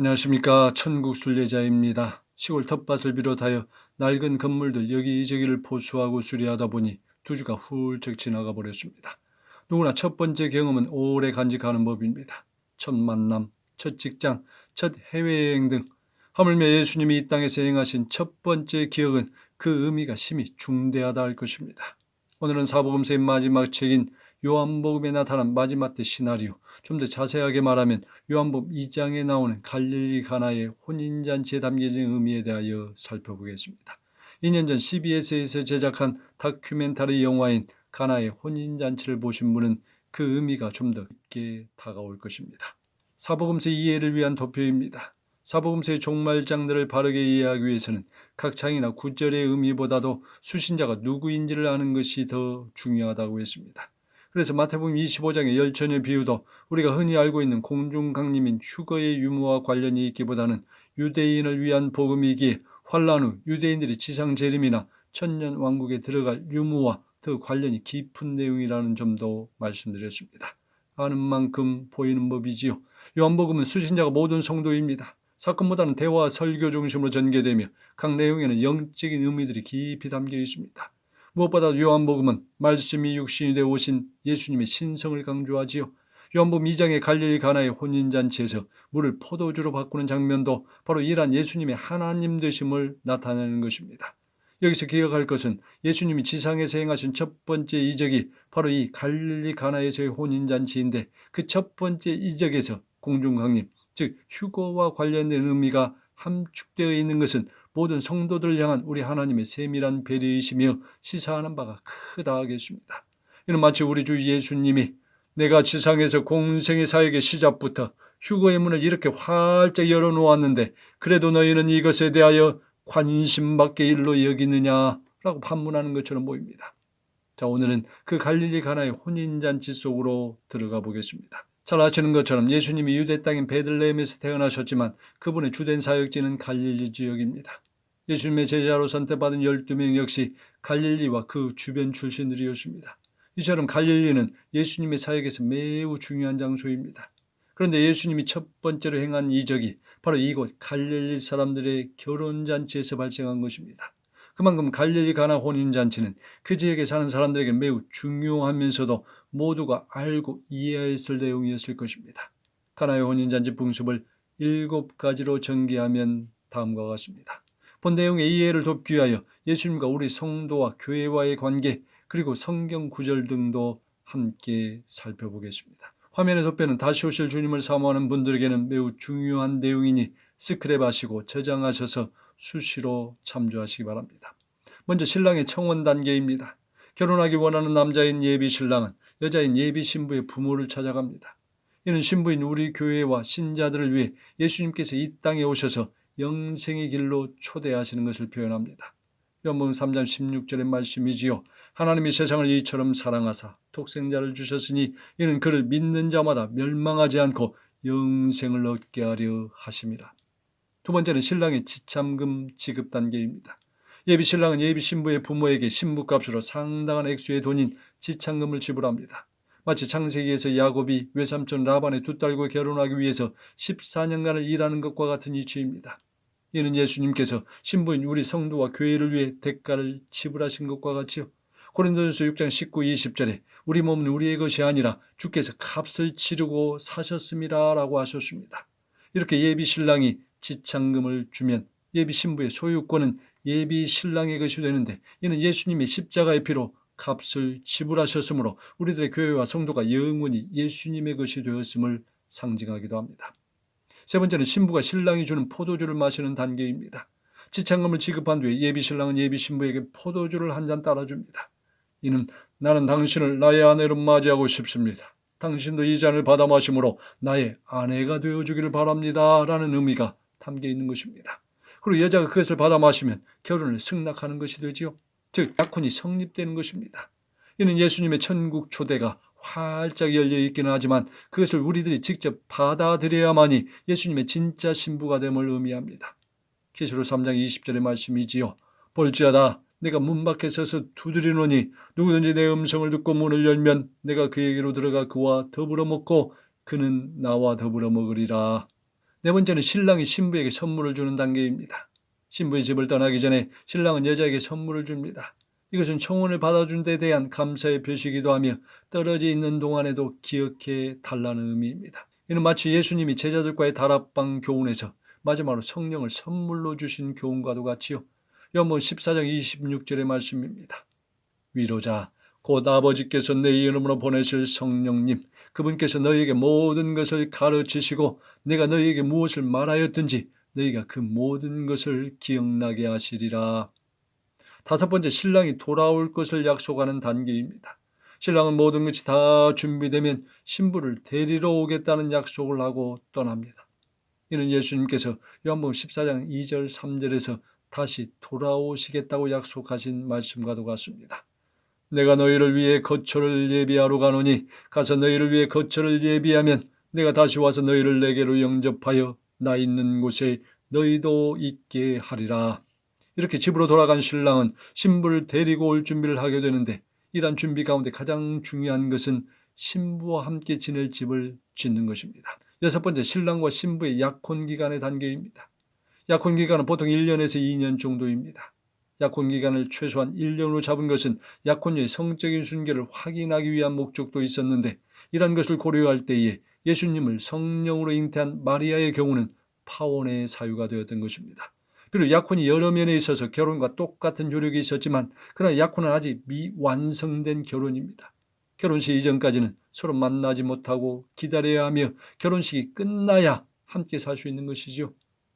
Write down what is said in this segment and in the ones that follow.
안녕하십니까 천국 순례자입니다. 시골 텃밭을 비롯하여 낡은 건물들 여기저기를 포수하고 수리하다 보니 두 주가 훌쩍 지나가 버렸습니다. 누구나 첫 번째 경험은 오래 간직하는 법입니다. 첫 만남, 첫 직장, 첫 해외여행 등 하물며 예수님이 이 땅에서 행하신 첫 번째 기억은 그 의미가 심히 중대하다 할 것입니다. 오늘은 사복음서의 마지막 책인 요한복음에 나타난 마지막 때 시나리오, 좀 더 자세하게 말하면 요한복음 2장에 나오는 갈릴리 가나의 혼인잔치에 담겨진 의미에 대하여 살펴보겠습니다. 2년 전 CBS에서 제작한 다큐멘터리 영화인 가나의 혼인잔치를 보신 분은 그 의미가 좀 더 깊게 다가올 것입니다. 사복음서 이해를 위한 도표입니다. 사복음서의 종말장들을 바르게 이해하기 위해서는 각 장이나 구절의 의미보다도 수신자가 누구인지를 아는 것이 더 중요하다고 했습니다. 그래서 마태복음 25장의 열처녀 비유도 우리가 흔히 알고 있는 공중강림인 휴거의 유무와 관련이 있기보다는 유대인을 위한 복음이기에 환란 후 유대인들이 지상 재림이나 천년 왕국에 들어갈 유무와 더 관련이 깊은 내용이라는 점도 말씀드렸습니다. 아는 만큼 보이는 법이지요. 요한복음은 수신자가 모든 성도입니다. 사건보다는 대화 설교 중심으로 전개되며 각 내용에는 영적인 의미들이 깊이 담겨 있습니다. 무엇보다 요한복음은 말씀이 육신이 되어 오신 예수님의 신성을 강조하지요. 요한복음 2장의 갈릴리 가나의 혼인잔치에서 물을 포도주로 바꾸는 장면도 바로 이러한 예수님의 하나님 되심을 나타내는 것입니다. 여기서 기억할 것은 예수님이 지상에서 행하신 첫 번째 이적이 바로 이 갈릴리 가나에서의 혼인잔치인데 그 첫 번째 이적에서 공중강림, 즉 휴거와 관련된 의미가 함축되어 있는 것은 모든 성도들을 향한 우리 하나님의 세밀한 배려이시며 시사하는 바가 크다 하겠습니다. 이는 마치 우리 주 예수님이 내가 지상에서 공생의 사역의 시작부터 휴거의 문을 이렇게 활짝 열어놓았는데 그래도 너희는 이것에 대하여 관심밖에 일로 여기느냐라고 판문하는 것처럼 보입니다. 자 오늘은 그 갈릴리 가나의 혼인잔치 속으로 들어가 보겠습니다. 잘 아시는 것처럼 예수님이 유대 땅인 베들레헴에서 태어나셨지만 그분의 주된 사역지는 갈릴리 지역입니다. 예수님의 제자로 선택받은 12명 역시 갈릴리와 그 주변 출신들이었습니다. 이처럼 갈릴리는 예수님의 사역에서 매우 중요한 장소입니다. 그런데 예수님이 첫 번째로 행한 이적이 바로 이곳 갈릴리 사람들의 결혼잔치에서 발생한 것입니다. 그만큼 갈릴리 가나 혼인잔치는 그 지역에 사는 사람들에게 매우 중요하면서도 모두가 알고 이해했을 내용이었을 것입니다. 가나의 혼인잔치 풍습을 일곱 가지로 전개하면 다음과 같습니다. 본 내용의 이해를 돕기 위하여 예수님과 우리 성도와 교회와의 관계 그리고 성경 구절 등도 함께 살펴보겠습니다. 화면의 도표는 다시 오실 주님을 사모하는 분들에게는 매우 중요한 내용이니 스크랩하시고 저장하셔서 수시로 참조하시기 바랍니다. 먼저 신랑의 청원 단계입니다. 결혼하기 원하는 남자인 예비 신랑은 여자인 예비 신부의 부모를 찾아갑니다. 이는 신부인 우리 교회와 신자들을 위해 예수님께서 이 땅에 오셔서 영생의 길로 초대하시는 것을 표현합니다. 연봉 3장 16절의 말씀이지요. 하나님이 세상을 이처럼 사랑하사 독생자를 주셨으니 이는 그를 믿는 자마다 멸망하지 않고 영생을 얻게 하려 하십니다. 두 번째는 신랑의 지참금 지급 단계입니다. 예비 신랑은 예비 신부의 부모에게 신부값으로 상당한 액수의 돈인 지참금을 지불합니다. 마치 창세기에서 야곱이 외삼촌 라반의 두 딸과 결혼하기 위해서 14년간을 일하는 것과 같은 이치입니다. 이는 예수님께서 신부인 우리 성도와 교회를 위해 대가를 지불하신 것과 같지요. 고린도전서 6장 19, 20절에 우리 몸은 우리의 것이 아니라 주께서 값을 치르고 사셨습니다라고 하셨습니다. 이렇게 예비 신랑이 지창금을 주면 예비 신부의 소유권은 예비 신랑의 것이 되는데 이는 예수님의 십자가의 피로 값을 지불하셨으므로 우리들의 교회와 성도가 영원히 예수님의 것이 되었음을 상징하기도 합니다. 세 번째는 신부가 신랑이 주는 포도주를 마시는 단계입니다. 지창금을 지급한 뒤에 예비 신랑은 예비 신부에게 포도주를 한 잔 따라줍니다. 이는 나는 당신을 나의 아내로 맞이하고 싶습니다. 당신도 이 잔을 받아 마심으로 나의 아내가 되어주기를 바랍니다. 라는 의미가 담겨 있는 것입니다. 그리고 여자가 그것을 받아 마시면 결혼을 승낙하는 것이 되지요. 즉 약혼이 성립되는 것입니다. 이는 예수님의 천국 초대가 활짝 열려 있기는 하지만 그것을 우리들이 직접 받아들여야만이 예수님의 진짜 신부가 됨을 의미합니다. 계시록 3장 20절의 말씀이지요. 볼지어다 내가 문 밖에 서서 두드리노니 누구든지 내 음성을 듣고 문을 열면 내가 그에게로 들어가 그와 더불어 먹고 그는 나와 더불어 먹으리라. 네 번째는 신랑이 신부에게 선물을 주는 단계입니다. 신부의 집을 떠나기 전에 신랑은 여자에게 선물을 줍니다. 이것은 청혼을 받아준 데 대한 감사의 표시이기도 하며 떨어져 있는 동안에도 기억해 달라는 의미입니다. 이는 마치 예수님이 제자들과의 다락방 교훈에서 마지막으로 성령을 선물로 주신 교훈과도 같이요. 요한복음 14장 26절의 말씀입니다. 위로자 곧 아버지께서 내 이름으로 보내실 성령님 그분께서 너희에게 모든 것을 가르치시고 내가 너희에게 무엇을 말하였든지 너희가 그 모든 것을 기억나게 하시리라. 다섯 번째 신랑이 돌아올 것을 약속하는 단계입니다. 신랑은 모든 것이 다 준비되면 신부를 데리러 오겠다는 약속을 하고 떠납니다. 이는 예수님께서 요한복음 14장 2절 3절에서 다시 돌아오시겠다고 약속하신 말씀과도 같습니다. 내가 너희를 위해 거처를 예비하러 가노니 가서 너희를 위해 거처를 예비하면 내가 다시 와서 너희를 내게로 영접하여 나 있는 곳에 너희도 있게 하리라. 이렇게 집으로 돌아간 신랑은 신부를 데리고 올 준비를 하게 되는데 이러한 준비 가운데 가장 중요한 것은 신부와 함께 지낼 집을 짓는 것입니다. 여섯 번째 신랑과 신부의 약혼 기간의 단계입니다. 약혼 기간은 보통 1년에서 2년 정도입니다. 약혼 기간을 최소한 1년으로 잡은 것은 약혼녀의 성적인 순결을 확인하기 위한 목적도 있었는데 이러한 것을 고려할 때에 예수님을 성령으로 잉태한 마리아의 경우는 파혼의 사유가 되었던 것입니다. 비록 약혼이 여러 면에 있어서 결혼과 똑같은 조력이 있었지만 그러나 약혼은 아직 미완성된 결혼입니다. 결혼식 이전까지는 서로 만나지 못하고 기다려야 하며 결혼식이 끝나야 함께 살 수 있는 것이죠.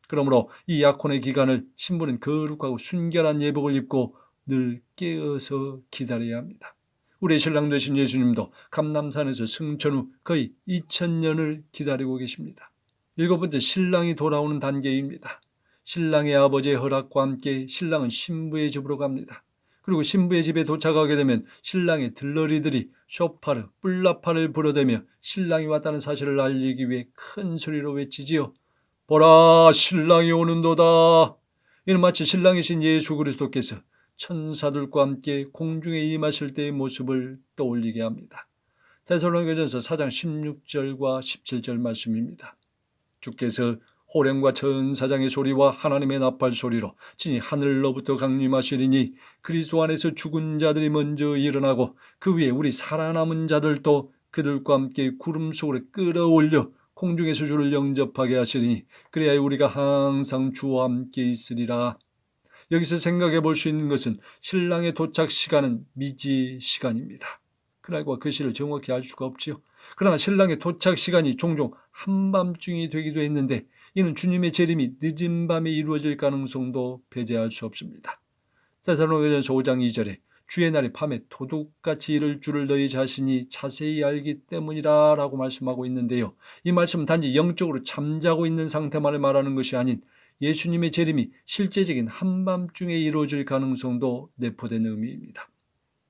그러므로 이 약혼의 기간을 신부는 거룩하고 순결한 예복을 입고 늘 깨어서 기다려야 합니다. 우리 신랑 되신 예수님도 감남산에서 승천 후 거의 2000년을 기다리고 계십니다. 일곱 번째 신랑이 돌아오는 단계입니다. 신랑의 아버지의 허락과 함께 신랑은 신부의 집으로 갑니다. 그리고 신부의 집에 도착하게 되면 신랑의 들러리들이 쇼파르, 뿔라파를 불어대며 신랑이 왔다는 사실을 알리기 위해 큰 소리로 외치지요. 보라 신랑이 오는도다. 이는 마치 신랑이신 예수 그리스도께서 천사들과 함께 공중에 임하실 때의 모습을 떠올리게 합니다. 데살로니가전서 4장 16절과 17절 말씀입니다. 주께서 호령과 천사장의 소리와 하나님의 나팔 소리로 진히 하늘로부터 강림하시리니 그리스도 안에서 죽은 자들이 먼저 일어나고 그 위에 우리 살아남은 자들도 그들과 함께 구름 속으로 끌어올려 공중에서 주를 영접하게 하시리니 그래야 우리가 항상 주와 함께 있으리라. 여기서 생각해 볼 수 있는 것은 신랑의 도착 시간은 미지 시간입니다. 그날과 그 시를 정확히 알 수가 없지요. 그러나 신랑의 도착 시간이 종종 한밤중이 되기도 했는데 이는 주님의 재림이 늦은 밤에 이루어질 가능성도 배제할 수 없습니다. 데살로니가전서 5장 2절에 주의 날이 밤에 도둑같이 이를 줄을 너희 자신이 자세히 알기 때문이라 라고 말씀하고 있는데요. 이 말씀은 단지 영적으로 잠자고 있는 상태만을 말하는 것이 아닌 예수님의 재림이 실제적인 한밤중에 이루어질 가능성도 내포된 의미입니다.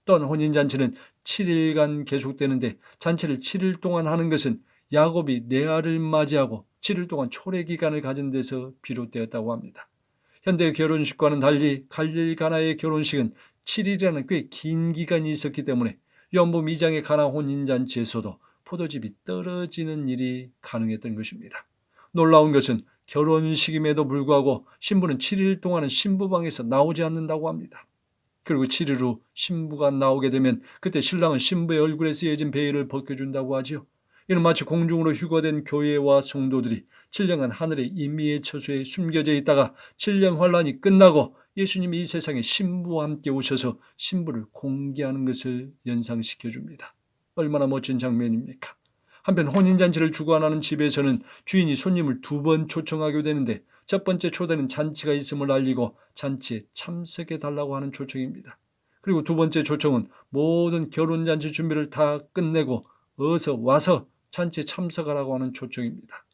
또한 혼인잔치는 7일간 계속되는데 잔치를 7일 동안 하는 것은 야곱이 레아를 맞이하고 7일 동안 초래 기간을 가진 데서 비롯되었다고 합니다. 현대 결혼식과는 달리 갈릴 가나의 결혼식은 7일이라는 꽤 긴 기간이 있었기 때문에 연복 2장의 가나 혼인잔치에서도 포도즙이 떨어지는 일이 가능했던 것입니다. 놀라운 것은 결혼식임에도 불구하고 신부는 7일 동안은 신부방에서 나오지 않는다고 합니다. 그리고 7일 후 신부가 나오게 되면 그때 신랑은 신부의 얼굴에 쓰여진 베일을 벗겨준다고 하지요. 이는 마치 공중으로 휴거된 교회와 성도들이 7년간 하늘의 임미의 처소에 숨겨져 있다가 7년 환란이 끝나고 예수님이 이 세상에 신부와 함께 오셔서 신부를 공개하는 것을 연상시켜 줍니다. 얼마나 멋진 장면입니까? 한편 혼인잔치를 주관하는 집에서는 주인이 손님을 두 번 초청하게 되는데 첫 번째 초대는 잔치가 있음을 알리고 잔치에 참석해 달라고 하는 초청입니다. 그리고 두 번째 초청은 모든 결혼잔치 준비를 다 끝내고 어서 와서 잔치에 참석하라고 하는 초청입니다.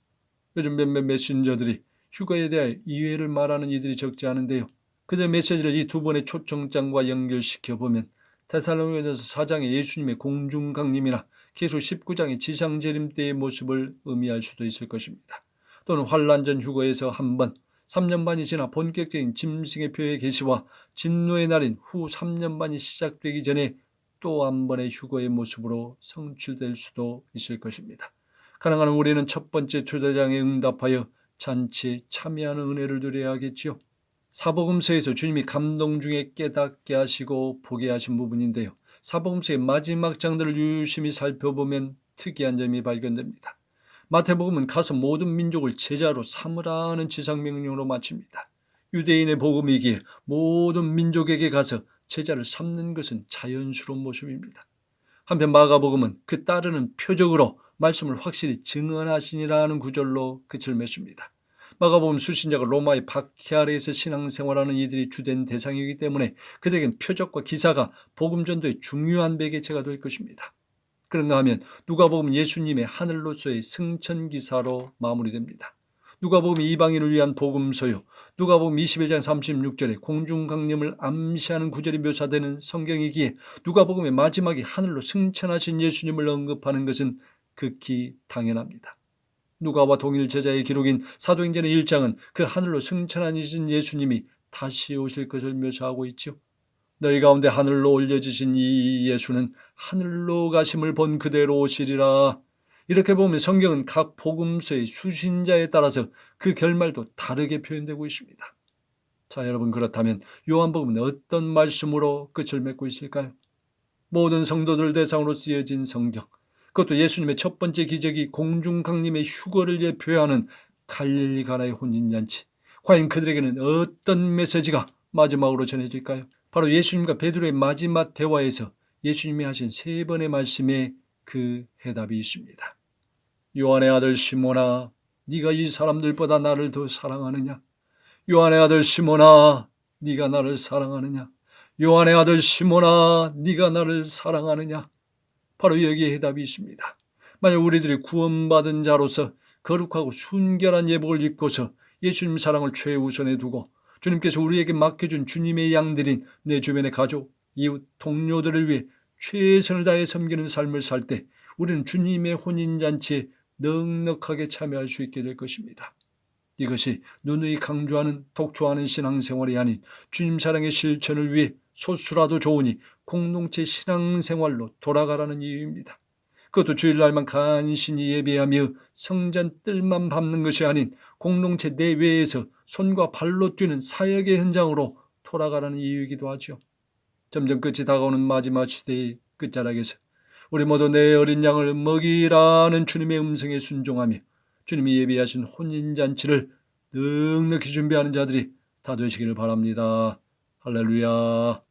요즘 몇몇 메신저들이 휴가에 대해 이해를 말하는 이들이 적지 않은데요. 그들의 메시지를 이 두 번의 초청장과 연결시켜 보면 테살로니가전서 4장의 예수님의 공중 강림이나 계속 19장의 지상 재림 때의 모습을 의미할 수도 있을 것입니다. 또는 환란 전 휴거에서 한 번, 3년 반이 지나 본격적인 짐승의 표의 계시와 진노의 날인 후 3년 반이 시작되기 전에 또 한 번의 휴거의 모습으로 성취될 수도 있을 것입니다. 가능한 우리는 첫 번째 초대장에 응답하여 잔치에 참여하는 은혜를 누려야겠지요. 사복음서에서 주님이 감동 중에 깨닫게 하시고 보게 하신 부분인데요. 사복음서의 마지막 장들을 유심히 살펴보면 특이한 점이 발견됩니다. 마태복음은 가서 모든 민족을 제자로 삼으라는 지상명령으로 마칩니다. 유대인의 복음이기에 모든 민족에게 가서 제자를 삼는 것은 자연스러운 모습입니다. 한편 마가복음은 그 따르는 표적으로 말씀을 확실히 증언하시니라는 구절로 끝을 맺습니다. 마가복음 수신자가 로마의 박해 아래에서 신앙생활하는 이들이 주된 대상이기 때문에 그들에겐 표적과 기사가 복음 전도의 중요한 매개체가 될 것입니다. 그런가 하면 누가복음 예수님의 하늘로서의 승천 기사로 마무리됩니다. 누가복음 이방인을 위한 복음서요. 누가복음 21장 36절에 공중 강림을 암시하는 구절이 묘사되는 성경이기에 누가복음의 마지막에 하늘로 승천하신 예수님을 언급하는 것은 극히 당연합니다. 누가와 동일 제자의 기록인 사도행전의 1장은 그 하늘로 승천하신 예수님이 다시 오실 것을 묘사하고 있죠. 너희 가운데 하늘로 올려지신 이 예수는 하늘로 가심을 본 그대로 오시리라. 이렇게 보면 성경은 각 복음서의 수신자에 따라서 그 결말도 다르게 표현되고 있습니다. 자, 여러분 그렇다면 요한복음은 어떤 말씀으로 끝을 맺고 있을까요? 모든 성도들 대상으로 쓰여진 성경. 그것도 예수님의 첫 번째 기적이 공중 강림의 휴거를 예표하는 갈릴리 가나의 혼인잔치. 과연 그들에게는 어떤 메시지가 마지막으로 전해질까요? 바로 예수님과 베드로의 마지막 대화에서 예수님이 하신 세 번의 말씀에 그 해답이 있습니다. 요한의 아들 시몬아, 네가 이 사람들보다 나를 더 사랑하느냐? 요한의 아들 시몬아, 네가 나를 사랑하느냐? 요한의 아들 시몬아, 네가 나를 사랑하느냐? 바로 여기에 해답이 있습니다. 만약 우리들이 구원받은 자로서 거룩하고 순결한 예복을 입고서 예수님 사랑을 최우선에 두고 주님께서 우리에게 맡겨준 주님의 양들인 내 주변의 가족, 이웃, 동료들을 위해 최선을 다해 섬기는 삶을 살 때 우리는 주님의 혼인잔치에 넉넉하게 참여할 수 있게 될 것입니다. 이것이 누누이 강조하는 독초하는 신앙생활이 아닌 주님 사랑의 실천을 위해 소수라도 좋으니 공동체 신앙생활로 돌아가라는 이유입니다. 그것도 주일날만 간신히 예배하며 성전 뜰만 밟는 것이 아닌 공동체 내외에서 손과 발로 뛰는 사역의 현장으로 돌아가라는 이유이기도 하죠. 점점 끝이 다가오는 마지막 시대의 끝자락에서 우리 모두 내 어린 양을 먹이라는 주님의 음성에 순종하며 주님이 예비하신 혼인잔치를 넉넉히 준비하는 자들이 다 되시기를 바랍니다. 할렐루야.